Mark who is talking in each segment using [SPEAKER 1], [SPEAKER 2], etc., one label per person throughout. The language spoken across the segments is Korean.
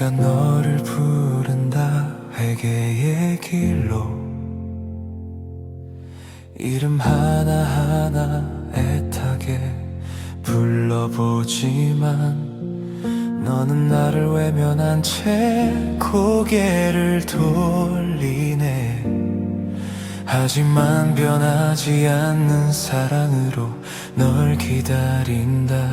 [SPEAKER 1] 내가 너를 부른다 회개의 길로. 이름 하나하나 애타게 불러보지만 너는 나를 외면한 채 고개를 돌리네. 하지만 변하지 않는 사랑으로 널 기다린다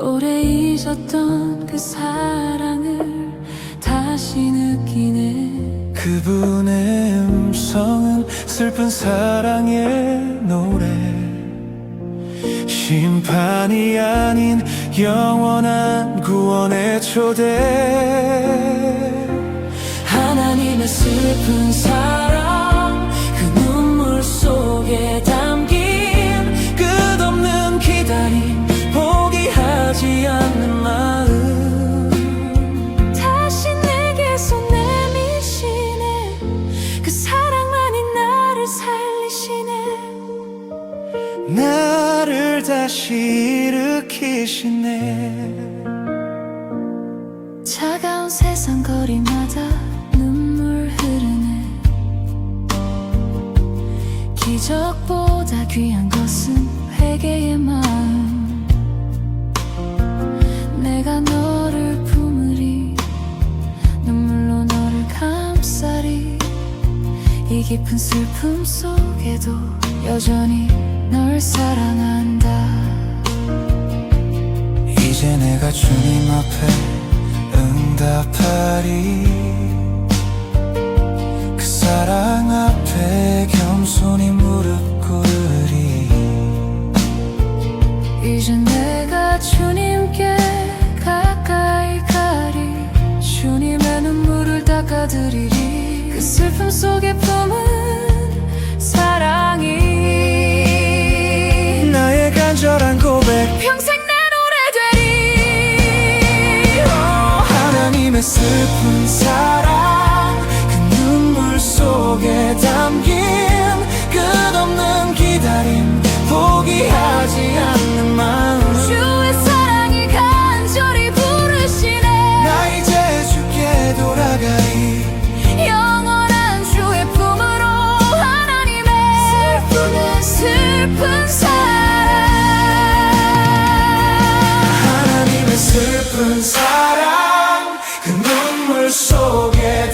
[SPEAKER 2] 오래 잊었던 그 사랑을 다시 느끼네.
[SPEAKER 1] 그분의 음성은 슬픈 사랑의 노래. 심판이 아닌 영원한 구원의 초대.
[SPEAKER 2] 하나님의 슬픈 사랑 나를
[SPEAKER 1] 다시 일으키시네.
[SPEAKER 2] 차가운 세상 거리마다 눈물 흐르네. 기적보다 귀한 것은 깊은 슬픔 속에도 여전히 널 사랑한다.
[SPEAKER 1] 이제 내가 주님 앞에 응답하리. 그 사랑 앞에 겸손히 무릎 꿇으리.
[SPEAKER 2] 이제 내가 주님께 가까이 가리. 주님의 눈물을 닦아드리리 그 슬픔 속에 품은 사랑이
[SPEAKER 1] 나의 간절한 고백.
[SPEAKER 2] 평생 내 노래 되리.
[SPEAKER 1] 하나님의 슬픈 사랑. 그 눈물 속에 담긴
[SPEAKER 2] 슬픈 사랑. 하나님의 슬픈 사랑 그 눈물 속에